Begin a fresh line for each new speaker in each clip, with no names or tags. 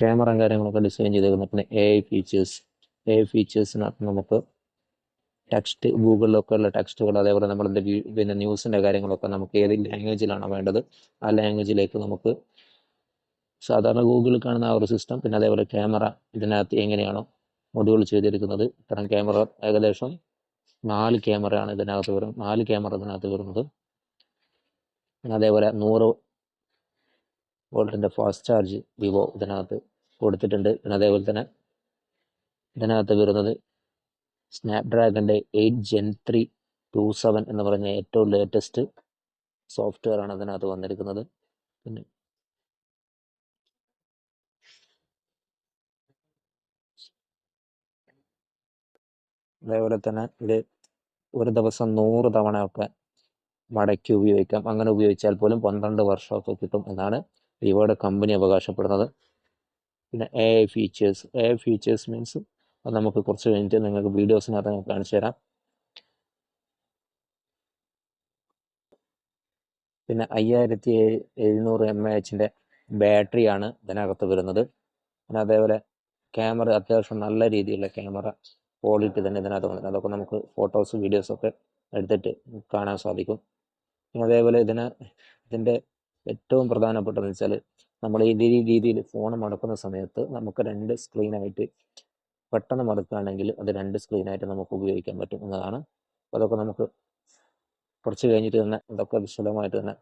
Camera കാര്യങ്ങളൊക്കെ design ചെയ്തേക്കുന്നത് പിന്നെ A I features A I ഫീച്ചേഴ്സിനകത്ത് നമുക്ക് ടെക്സ്റ്റ് ഗൂഗിളിലൊക്കെ ഉള്ള ടെക്സ്റ്റുകൾ അതേപോലെ നമ്മളിന്റെ പിന്നെ ന്യൂസിന്റെ കാര്യങ്ങളൊക്കെ നമുക്ക് ഏത് ലാംഗ്വേജിലാണോ വേണ്ടത് ആ ലാംഗ്വേജിലേക്ക് നമുക്ക് സാധാരണ ഗൂഗിളിൽ കാണുന്ന ആ ഒരു സിസ്റ്റം പിന്നെ അതേപോലെ ക്യാമറ ഇതിനകത്ത് എങ്ങനെയാണോ മൊഡ്യൂൾ ചെയ്തിരിക്കുന്നത്. ഇത്തരം ക്യാമറ ഏകദേശം നാല് ക്യാമറയാണ് ഇതിനകത്ത് വരുന്നത്. നാല് ക്യാമറ ഇതിനകത്ത് വരുന്നത്. അതേപോലെ നൂറ് വോൾട്ടിന്റെ ഫാസ്റ്റ് ചാർജ് വിവോ ഇതിനകത്ത് കൊടുത്തിട്ടുണ്ട്. പിന്നെ അതേപോലെ തന്നെ ഇതിനകത്ത് വരുന്നത് സ്നാപ്ഡ്രാഗന്റെ eight gen three two seven എന്ന് പറഞ്ഞ ഏറ്റവും ലേറ്റസ്റ്റ് സോഫ്റ്റ്വെയർ ആണ് അതിനകത്ത് വന്നിരിക്കുന്നത്. പിന്നെ അതേപോലെ തന്നെ ഇത് ഒരു ദിവസം നൂറ് തവണയൊക്കെ മടക്കി ഉപയോഗിക്കാം. അങ്ങനെ ഉപയോഗിച്ചാൽ പോലും പന്ത്രണ്ട് വർഷമൊക്കെ കിട്ടും എന്നാണ് വിവോയുടെ കമ്പനി അവകാശപ്പെടുന്നത്. പിന്നെ A I features A I features means അത് നമുക്ക് കുറച്ച് കഴിഞ്ഞിട്ട് നിങ്ങൾക്ക് വീഡിയോസിനകത്ത് ഞാൻ കാണിച്ചു തരാം. പിന്നെ അയ്യായിരത്തി എഴുന്നൂറ് എം എ എച്ചിന്റെ ബാറ്ററിയാണ് ഇതിനകത്ത് വരുന്നത്. പിന്നെ അതേപോലെ ക്യാമറ അത്യാവശ്യം നല്ല രീതിയിലുള്ള ക്യാമറ ക്വാളിറ്റി തന്നെ ഇതിനകത്ത് വന്നിട്ടുണ്ട്. അതൊക്കെ നമുക്ക് ഫോട്ടോസ് വീഡിയോസൊക്കെ എടുത്തിട്ട് കാണാൻ സാധിക്കും. പിന്നെ അതേപോലെ ഇതിന് ഇതിന്റെ ഏറ്റവും പ്രധാനപ്പെട്ടതെന്ന് വെച്ചാൽ നമ്മൾ ഈ രീതിയിൽ ഫോൺ മടക്കുന്ന സമയത്ത് നമുക്ക് രണ്ട് സ്ക്രീനായിട്ട് പെട്ടെന്ന് മടക്കുകയാണെങ്കിൽ അത് രണ്ട് സ്ക്രീനായിട്ട് നമുക്ക് ഉപയോഗിക്കാൻ പറ്റും എന്നതാണ്. അതൊക്കെ നമുക്ക് കുറച്ച് കഴിഞ്ഞിട്ട് തന്നെ അതൊക്കെ വിശദമായിട്ട് തന്നെ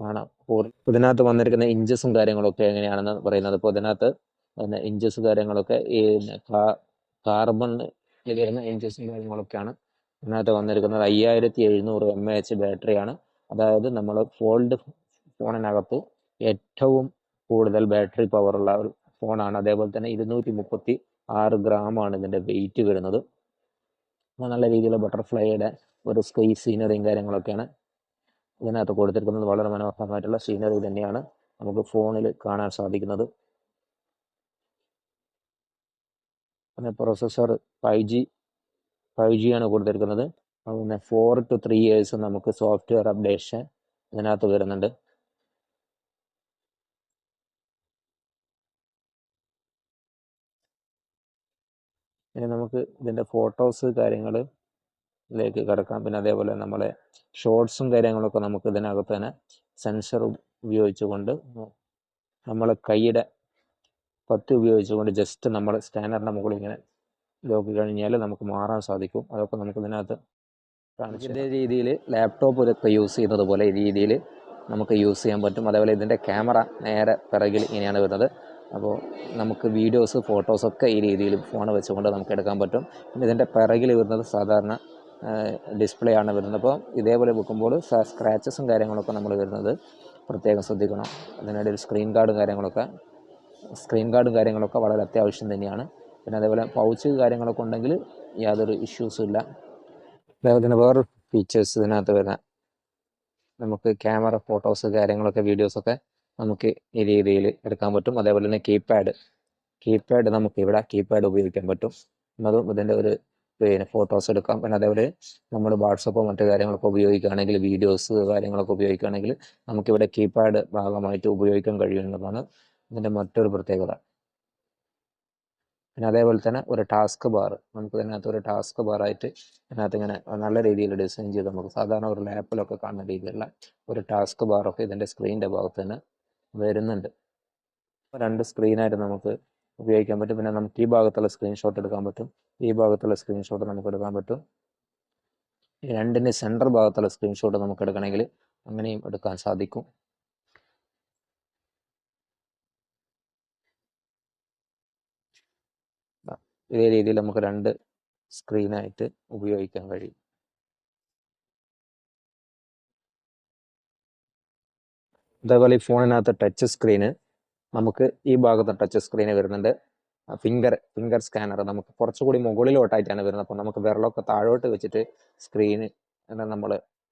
കാണാം. ഇതിനകത്ത് വന്നിരിക്കുന്ന ഇഞ്ചസും കാര്യങ്ങളൊക്കെ എങ്ങനെയാണെന്ന് പറയുന്നത്. അപ്പോൾ ഇതിനകത്ത് ഇഞ്ചസ് കാര്യങ്ങളൊക്കെ ഈ കാർബൺ വരുന്ന ഇഞ്ചസും കാര്യങ്ങളൊക്കെയാണ്. ഇതിനകത്ത് വന്നിരിക്കുന്നത് അയ്യായിരത്തി എഴുന്നൂറ് എം എ എച്ച് ബാറ്ററിയാണ് അതായത് നമ്മൾ ഫോൾഡ് ഫോണിനകത്ത് ഏറ്റവും കൂടുതൽ ബാറ്ററി പവറുള്ള ഒരു ഫോണാണ് അതേപോലെ തന്നെ ഇരുന്നൂറ്റി മുപ്പത്തി ആറ് ഗ്രാമാണ് ഇതിന്റെ വെയിറ്റ് വരുന്നത് നല്ല രീതിയിലുള്ള ബട്ടർഫ്ലൈയുടെ ഒരു സ്കൈ സീനറിയും കാര്യങ്ങളൊക്കെയാണ് ഇതിനകത്ത് കൊടുത്തിരിക്കുന്നത്. വളരെ മനോഹരമായിട്ടുള്ള സീനറി തന്നെയാണ് നമുക്ക് ഫോണിൽ കാണാൻ സാധിക്കുന്നത്. പിന്നെ processor five G five G ആണ് കൊടുത്തിരിക്കുന്നത്. പിന്നെ ഫോർ ടു ത്രീ ഇയേഴ്സ് നമുക്ക് സോഫ്റ്റ്വെയർ അപ്ഡേഷൻ ഇതിനകത്ത് വരുന്നുണ്ട്. ഇനി നമുക്ക് ഇതിന്റെ ഫോട്ടോസ് കാര്യങ്ങൾ ഇതിലേക്ക് കിടക്കാം. പിന്നെ അതേപോലെ നമ്മളെ ഷോർട്സും കാര്യങ്ങളൊക്കെ നമുക്ക് ഇതിനകത്ത് തന്നെ സെൻസർ ഉപയോഗിച്ചുകൊണ്ട് നമ്മൾ കൈയുടെ പത്തി ഉപയോഗിച്ചുകൊണ്ട് ജസ്റ്റ് നമ്മൾ സ്കാനറിന്റെ മുകളിൽ ഇങ്ങനെ നോക്കി കഴിഞ്ഞാൽ നമുക്ക് മാറാൻ സാധിക്കും. അതൊക്കെ നമുക്ക് ഇതിനകത്ത് കാണിച്ചിട്ട് രീതിയിൽ ലാപ്ടോപ്പ് ഇതൊക്കെ യൂസ് ചെയ്യുന്നത് പോലെ ഈ രീതിയിൽ നമുക്ക് യൂസ് ചെയ്യാൻ പറ്റും. അതേപോലെ ഇതിന്റെ ക്യാമറ നേരെ പിറകിൽ ഇങ്ങനെയാണ് വരുന്നത്. അപ്പോൾ നമുക്ക് വീഡിയോസ് ഫോട്ടോസൊക്കെ ഈ രീതിയിൽ ഫോൺ വെച്ചുകൊണ്ട് നമുക്ക് എടുക്കാൻ പറ്റും. പിന്നെ ഇതിന്റെ പിറകിൽ വരുന്നത് സാധാരണ ഡിസ്പ്ലേ ആണ് വരുന്നത്. അപ്പോൾ ഇതേപോലെ വെക്കുമ്പോൾ സ്ക്രാച്ചസും കാര്യങ്ങളൊക്കെ നമ്മൾ വരുന്നത് പ്രത്യേകം ശ്രദ്ധിക്കണം. അതിനിടയിൽ സ്ക്രീൻ ഗാർഡും കാര്യങ്ങളൊക്കെ സ്ക്രീൻ ഗാർഡും കാര്യങ്ങളൊക്കെ വളരെ അത്യാവശ്യം തന്നെയാണ്. പിന്നെ അതേപോലെ പൗച്ച് കാര്യങ്ങളൊക്കെ ഉണ്ടെങ്കിൽ യാതൊരു ഇഷ്യൂസും ഇല്ല. അതേപോലെ തന്നെ വേറൊരു ഫീച്ചേഴ്സ് ഇതിനകത്ത് വരുന്ന നമുക്ക് ക്യാമറ ഫോട്ടോസ് കാര്യങ്ങളൊക്കെ വീഡിയോസൊക്കെ നമുക്ക് ഈ രീതിയിൽ എടുക്കാൻ പറ്റും. അതേപോലെ തന്നെ കീപാഡ് കീപാഡ് നമുക്ക് ഇവിടെ കീപാഡ് ഉപയോഗിക്കാൻ പറ്റും. അതും ഇതിന്റെ ഒരു പിന്നെ ഫോട്ടോസ് എടുക്കാം. പിന്നെ അതേപോലെ നമ്മൾ വാട്സപ്പോ മറ്റു കാര്യങ്ങളൊക്കെ ഉപയോഗിക്കുകയാണെങ്കിൽ വീഡിയോസ് കാര്യങ്ങളൊക്കെ ഉപയോഗിക്കുകയാണെങ്കിൽ നമുക്കിവിടെ കീപാഡ് ഭാഗമായിട്ട് ഉപയോഗിക്കാൻ കഴിയുന്നതാണ് ഇതിന്റെ മറ്റൊരു പ്രത്യേകത. പിന്നെ അതേപോലെ തന്നെ ഒരു ടാസ്ക് ബാർ നമുക്ക് ഇതിനകത്ത് ഒരു ടാസ്ക് ബാറായിട്ട് ഇതിനകത്ത് ഇങ്ങനെ നല്ല രീതിയിൽ ഡിസൈൻ ചെയ്ത് നമുക്ക് സാധാരണ ഒരു ലാപ്പിലൊക്കെ കാണുന്ന രീതിയിലുള്ള ഒരു ടാസ്ക് ബാറൊക്കെ ഇതിന്റെ സ്ക്രീനിന്റെ ഭാഗത്ത് തന്നെ വരുന്നുണ്ട്. രണ്ട് സ്ക്രീനായിട്ട് നമുക്ക് ഉപയോഗിക്കാൻ പറ്റും. പിന്നെ നമുക്ക് ഈ ഭാഗത്തുള്ള സ്ക്രീൻഷോട്ട് എടുക്കാൻ പറ്റും. ഈ ഭാഗത്തുള്ള സ്ക്രീൻഷോട്ട് നമുക്ക് എടുക്കാൻ പറ്റും. രണ്ടിന്റെ സെന്റർ ഭാഗത്തുള്ള സ്ക്രീൻഷോട്ട് നമുക്ക് എടുക്കണമെങ്കിൽ അങ്ങനെയും എടുക്കാൻ സാധിക്കും. ഇതേ രീതിയിൽ നമുക്ക് രണ്ട് സ്ക്രീനായിട്ട് ഉപയോഗിക്കാൻ കഴിയും. അതേപോലെ ഈ ഫോണിനകത്ത് ടച്ച് സ്ക്രീന് നമുക്ക് ഈ ഭാഗത്ത് ടച്ച് സ്ക്രീന് വരുന്നുണ്ട്. ഫിംഗർ ഫിംഗർ സ്കാനർ നമുക്ക് കുറച്ചുകൂടി മുകളിലോട്ടായിട്ടാണ് വരുന്നത്. അപ്പോൾ നമുക്ക് വിരലൊക്കെ താഴോട്ട് വെച്ചിട്ട് സ്ക്രീന് നമ്മൾ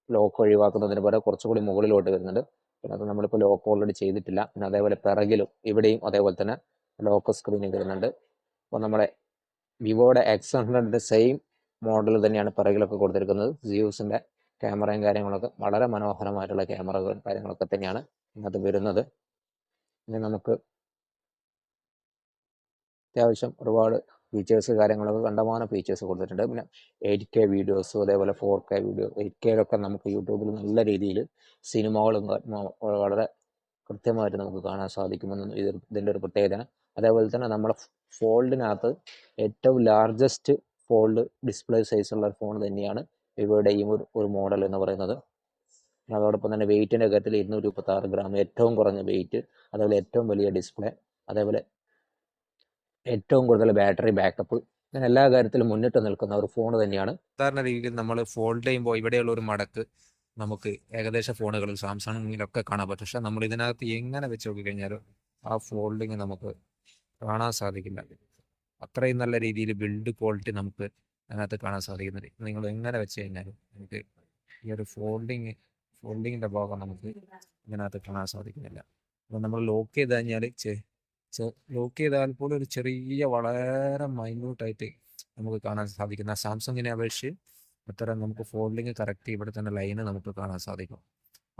ലോക്ക് ഒഴിവാക്കുന്നതിന് പകരം കുറച്ചുകൂടി മുകളിലോട്ട് വരുന്നുണ്ട്. പിന്നെ അത് നമ്മളിപ്പോൾ ലോക്ക് ഓൾറെഡി ചെയ്തിട്ടില്ല. പിന്നെ അതേപോലെ പിറകിലും ഇവിടെയും അതേപോലെ തന്നെ ലോക്ക് സ്ക്രീന് വരുന്നുണ്ട്. അപ്പോൾ നമ്മുടെ വിവോയുടെ എക്സ് ഹൺഡ്രഡിന്റെ സെയിം മോഡൽ തന്നെയാണ് പിറകിലൊക്കെ കൊടുത്തിരിക്കുന്നത്. ജിയൂസിന്റെ ക്യാമറയും കാര്യങ്ങളൊക്കെ വളരെ മനോഹരമായിട്ടുള്ള ക്യാമറകളും കാര്യങ്ങളൊക്കെ തന്നെയാണ്. ഇതിനകത്ത് വരുന്നത്. ഇനി നമുക്ക് അത്യാവശ്യം ഒരുപാട് ഫീച്ചേഴ്സ് കാര്യങ്ങളൊക്കെ കണ്ടമാനം ഫീച്ചേഴ്സ് കൊടുത്തിട്ടുണ്ട്. പിന്നെ എയ്റ്റ് കെ വീഡിയോസ് അതേപോലെ ഫോർ കെ വീഡിയോ എയ്റ്റ് കെയിലൊക്കെ നമുക്ക് യൂട്യൂബിൽ നല്ല രീതിയിൽ സിനിമകളും വളരെ കൃത്യമായിട്ട് നമുക്ക് കാണാൻ സാധിക്കുമെന്ന് ഇത് ഇതിന്റെ ഒരു പ്രത്യേകതയാണ്. അതേപോലെ തന്നെ നമ്മുടെ ഫോൾഡിനകത്ത് ഏറ്റവും ലാർജസ്റ്റ് ഫോൾഡ് ഡിസ്പ്ലേ സൈസുള്ള ഫോൺ തന്നെയാണ് ഇവയുടെ ഈ ഒരു മോഡൽ എന്ന് പറയുന്നത്. അതോടൊപ്പം തന്നെ വെയിറ്റിന്റെ കാര്യത്തിൽ ഇരുന്നൂറ്റി മുപ്പത്തി ആറ് ഗ്രാം ഏറ്റവും കുറഞ്ഞ വെയിറ്റ് അതേപോലെ ഏറ്റവും വലിയ ഡിസ്പ്ലേ അതേപോലെ ഏറ്റവും കൂടുതൽ ബാറ്ററി ബാക്കപ്പ്. അങ്ങനെ എല്ലാ കാര്യത്തിലും മുന്നിട്ട് നിൽക്കുന്ന ഒരു ഫോൺ തന്നെയാണ്.
സാധാരണ രീതിയിൽ നമ്മൾ ഫോൾഡ് ചെയ്യുമ്പോൾ ഇവിടെയുള്ള ഒരു മടക്ക് നമുക്ക് ഏകദേശ ഫോണുകളിൽ സാംസങ്ങിലൊക്കെ കാണാൻ പറ്റും. പക്ഷെ നമ്മൾ ഇതിനകത്ത് എങ്ങനെ വെച്ച് നോക്കിക്കഴിഞ്ഞാലും ആ ഫോൾഡിങ് നമുക്ക് കാണാൻ സാധിക്കില്ല. അത്രയും നല്ല രീതിയിൽ ബിൽഡ് ക്വാളിറ്റി നമുക്ക് അതിനകത്ത് കാണാൻ സാധിക്കുന്നുണ്ട് നിങ്ങൾ എങ്ങനെ വെച്ച് കഴിഞ്ഞാലും നമുക്ക് ഈ ഒരു ഫോൾഡിങ് ഫോൾഡിങ്ങിന്റെ ഭാഗം നമുക്ക് ഇതിനകത്ത് കാണാൻ സാധിക്കുന്നില്ല. അപ്പം നമ്മൾ ലോക്ക് ചെയ്ത് കഴിഞ്ഞാൽ ലോക്ക് ചെയ്താൽ പോലും ഒരു ചെറിയ വളരെ മൈന്യൂട്ടായിട്ട് നമുക്ക് കാണാൻ സാധിക്കുന്ന സാംസങ്ങിനെ അപേക്ഷിച്ച് അത്തരം നമുക്ക് ഫോൾഡിങ് കറക്റ്റ് ഇവിടെ തന്നെ ലൈന് നമുക്ക് കാണാൻ സാധിക്കും.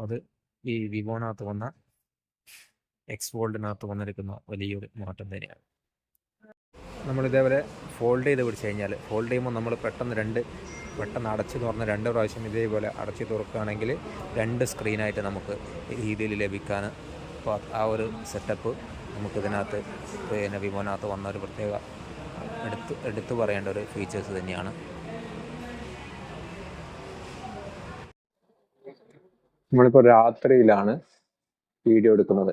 അത് ഈ വിവോനകത്ത് വന്ന എക്സ് ഫോൾഡിനകത്ത് വന്നിരിക്കുന്ന വലിയൊരു മാറ്റം തന്നെയാണ്. നമ്മൾ ഇതേപോലെ ഫോൾഡ് ചെയ്ത് പിടിച്ച് കഴിഞ്ഞാൽ ഫോൾഡ് ചെയ്യുമ്പോൾ നമ്മൾ പെട്ടെന്ന് രണ്ട് പെട്ടെന്ന് അടച്ച് തുറന്ന് രണ്ട് പ്രാവശ്യം ഇതേപോലെ അടച്ച് തുറക്കുകയാണെങ്കിൽ രണ്ട് സ്ക്രീനായിട്ട് നമുക്ക് രീതിയിൽ ലഭിക്കാൻ അപ്പോൾ ആ ഒരു സെറ്റപ്പ് നമുക്കിതിനകത്ത് പിന്നെ വിമോനകത്ത് വന്ന ഒരു പ്രത്യേക എടുത്ത് എടുത്തു പറയേണ്ട ഒരു ഫീച്ചേഴ്സ് തന്നെയാണ്.
നമ്മളിപ്പോൾ രാത്രിയിലാണ് വീഡിയോ എടുക്കുന്നത്.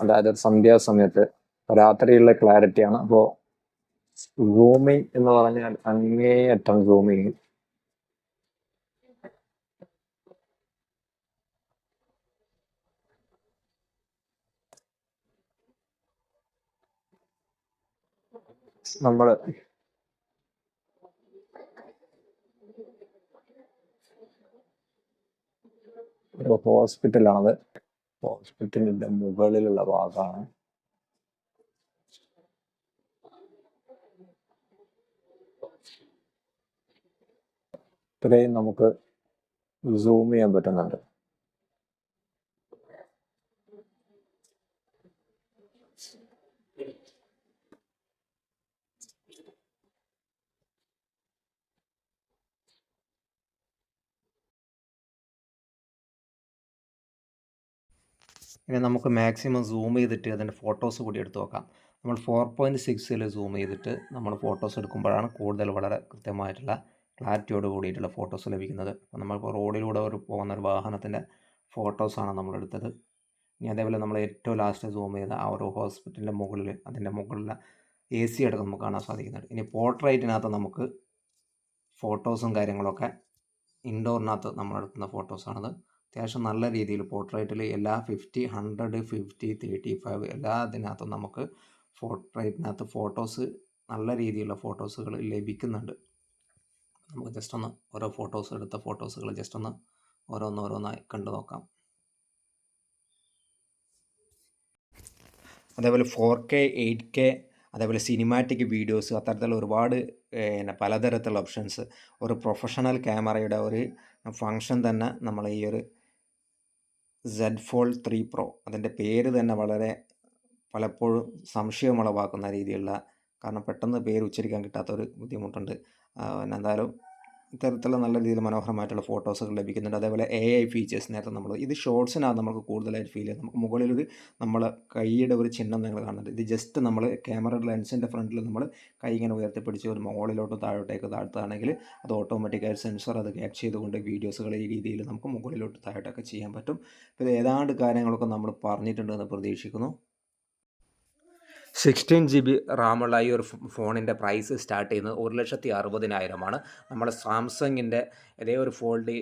അതായത് സന്ധ്യാസമയത്ത് രാത്രിയിലുള്ള ക്ലാരിറ്റിയാണ് അപ്പോൾ സൂമിങ് എന്ന് പറഞ്ഞാൽ അങ്ങേയറ്റം സൂമിങ് നമ്മൾ ഒരു ഹോസ്പിറ്റലാണത് ഹോസ്പിറ്റലിന്റെ മുകളിലുള്ള ഭാഗമാണ്. ഇത്രയും നമുക്ക് സൂം ചെയ്യാൻ പറ്റുന്നുണ്ട്.
ഇനി നമുക്ക് മാക്സിമം സൂം ചെയ്തിട്ട് അതിന്റെ ഫോട്ടോസ് കൂടി എടുത്ത് നോക്കാം. നമ്മൾ ഫോർ പോയിന്റ് സിക്സിൽ സൂം ചെയ്തിട്ട് നമ്മൾ ഫോട്ടോസ് എടുക്കുമ്പോഴാണ് കൂടുതൽ വളരെ കൃത്യമായിട്ടുള്ള ക്ലാരിറ്റിയോട് കൂടിയിട്ടുള്ള ഫോട്ടോസ് ലഭിക്കുന്നത്. അപ്പോൾ നമ്മളിപ്പോൾ റോഡിലൂടെ ഒരു പോകുന്ന ഒരു വാഹനത്തിന്റെ ഫോട്ടോസാണ് നമ്മളെടുത്തത് ഇനി അതേപോലെ നമ്മൾ ഏറ്റവും ലാസ്റ്റ് സൂം ചെയ്ത ആ ഒരു ഹോസ്പിറ്റലിന്റെ മുകളിൽ അതിന്റെ മുകളിലെ എ സി അടക്കം നമുക്ക് കാണാൻ സാധിക്കുന്നുണ്ട്. ഇനി പോർട്രേറ്റിനകത്ത് നമുക്ക് ഫോട്ടോസും കാര്യങ്ങളൊക്കെ ഇൻഡോറിനകത്ത് നമ്മൾ എടുക്കുന്ന ഫോട്ടോസാണത്. അത്യാവശ്യം നല്ല രീതിയിൽ പോർട്രേറ്റിൽ എല്ലാ fifty hundred fifty thirty five എല്ലാ ഇതിനകത്തും നമുക്ക് പോർട്രേറ്റിനകത്ത് ഫോട്ടോസ് നല്ല രീതിയിലുള്ള ഫോട്ടോസുകൾ ലഭിക്കുന്നുണ്ട്. നമുക്ക് ജസ്റ്റ് ഒന്ന് ഓരോ ഫോട്ടോസ് എടുത്ത ഫോട്ടോസുകൾ ജസ്റ്റ് ഒന്ന് ഓരോന്നോരോന്നായി കണ്ടു നോക്കാം. അതേപോലെ ഫോർ കെ എയ്റ്റ് കെ അതേപോലെ സിനിമാറ്റിക് വീഡിയോസ് അത്തരത്തിലുള്ള ഒരുപാട് പിന്നെ പലതരത്തിലുള്ള ഓപ്ഷൻസ് ഒരു പ്രൊഫഷണൽ ക്യാമറയുടെ ഒരു ഫങ്ഷൻ തന്നെ നമ്മൾ ഈ ഒരു സെഡ് ഫോൾ ത്രീ പ്രോ അതിന്റെ പേര് തന്നെ വളരെ പലപ്പോഴും സംശയമുളവാക്കുന്ന രീതിയിലുള്ള കാരണം പെട്ടെന്ന് പേര് ഉച്ചരിക്കാൻ കിട്ടാത്തൊരു ബുദ്ധിമുട്ടുണ്ട്. പിന്നെ എന്തായാലും ഇത്തരത്തിലുള്ള നല്ല രീതിയിൽ മനോഹരമായിട്ടുള്ള ഫോട്ടോസുകൾ ലഭിക്കുന്നുണ്ട്. അതേപോലെ എ ഐ ഫീച്ചേഴ്സ് നേരത്തെ നമ്മൾ ഇത് ഷോർട്സിനാണ് നമുക്ക് കൂടുതലായിട്ട് ഫീൽ ചെയ്യുന്നത്. നമുക്ക് മുകളിലൊരു നമ്മൾ കൈയുടെ ഒരു ചിഹ്നം നിങ്ങൾ കാണുന്നുണ്ട്. ഇത് ജസ്റ്റ് നമ്മൾ ക്യാമറ ലെൻസിന്റെ ഫ്രണ്ടിൽ നമ്മൾ കൈ ഇങ്ങനെ ഉയർത്തിപ്പിടിച്ച് ഒരു മുകളിലോട്ട് താഴോട്ടേക്ക് താഴ്ത്തുകയാണെങ്കിൽ അത് ഓട്ടോമാറ്റിക്കായിട്ട് സെൻസർ അത് ക്യാപ്ചർ ചെയ്തുകൊണ്ട് വീഡിയോസുകൾ ഈ രീതിയിൽ നമുക്ക് മുകളിലോട്ട് താഴോട്ടൊക്കെ ചെയ്യാൻ പറ്റും. ഇത് ഏതാണ്ട് കാര്യങ്ങളൊക്കെ നമ്മൾ പറഞ്ഞിട്ടുണ്ടെന്ന് പ്രതീക്ഷിക്കുന്നു. സിക്സ്റ്റീൻ ജി ബി റാമുള്ള ഈ ഒരു ഫോണിന്റെ പ്രൈസ് സ്റ്റാർട്ട് ചെയ്യുന്നത് ഒരു ലക്ഷത്തി അറുപതിനായിരമാണ്. നമ്മൾ സാംസങ്ങിന്റെ ഇതേ ഒരു ഫോൾഡ്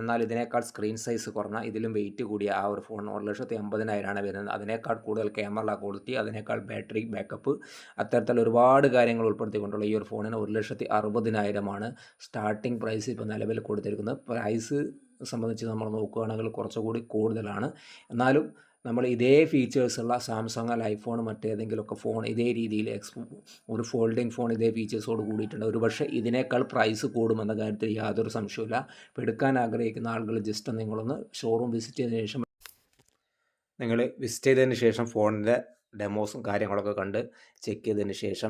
എന്നാൽ ഇതിനേക്കാൾ സ്ക്രീൻ സൈസ് കുറഞ്ഞ ഇതിലും വെയിറ്റ് കൂടിയ ആ ഒരു ഫോൺ ഒരു ലക്ഷത്തി അമ്പതിനായിരമാണ് വരുന്നത്. അതിനേക്കാൾ കൂടുതൽ ക്യാമറ ക്വാളിറ്റി അതിനേക്കാൾ ബാറ്ററി ബാക്കപ്പ് അത്തരത്തിൽ ഒരുപാട് കാര്യങ്ങൾ ഉൾപ്പെടുത്തിക്കൊണ്ടുള്ള ഈ ഒരു ഫോണിന് ഒരു ലക്ഷത്തി അറുപതിനായിരമാണ് സ്റ്റാർട്ടിംഗ് പ്രൈസ് ഇപ്പോൾ നിലവിൽ കൊടുത്തിരിക്കുന്നത്. പ്രൈസ് സംബന്ധിച്ച് നമ്മൾ നോക്കുകയാണെങ്കിൽ കുറച്ചുകൂടി കൂടുതലാണ്. എന്നാലും നമ്മൾ ഇതേ ഫീച്ചേഴ്സുള്ള സാംസങ് അല്ല ഐഫോൺ മറ്റേതെങ്കിലുമൊക്കെ ഫോൺ ഇതേ രീതിയിൽ എക്സ് ഒരു ഫോൾഡിംഗ് ഫോൺ ഇതേ ഫീച്ചേഴ്സോട് കൂടിയിട്ടുണ്ട്. ഒരു പക്ഷേ ഇതിനേക്കാൾ പ്രൈസ് കൂടുമെന്ന കാര്യത്തിൽ യാതൊരു സംശയമില്ല അപ്പോൾ എടുക്കാൻ ആഗ്രഹിക്കുന്ന ആളുകൾ ജസ്റ്റ് നിങ്ങളൊന്ന് ഷോറൂം വിസിറ്റ് ചെയ്തതിന് ശേഷം നിങ്ങൾ വിസിറ്റ് ചെയ്തതിന് ശേഷം ഫോണിന്റെ
ഡെമോസും കാര്യങ്ങളൊക്കെ കണ്ട് ചെക്ക് ചെയ്തതിന് ശേഷം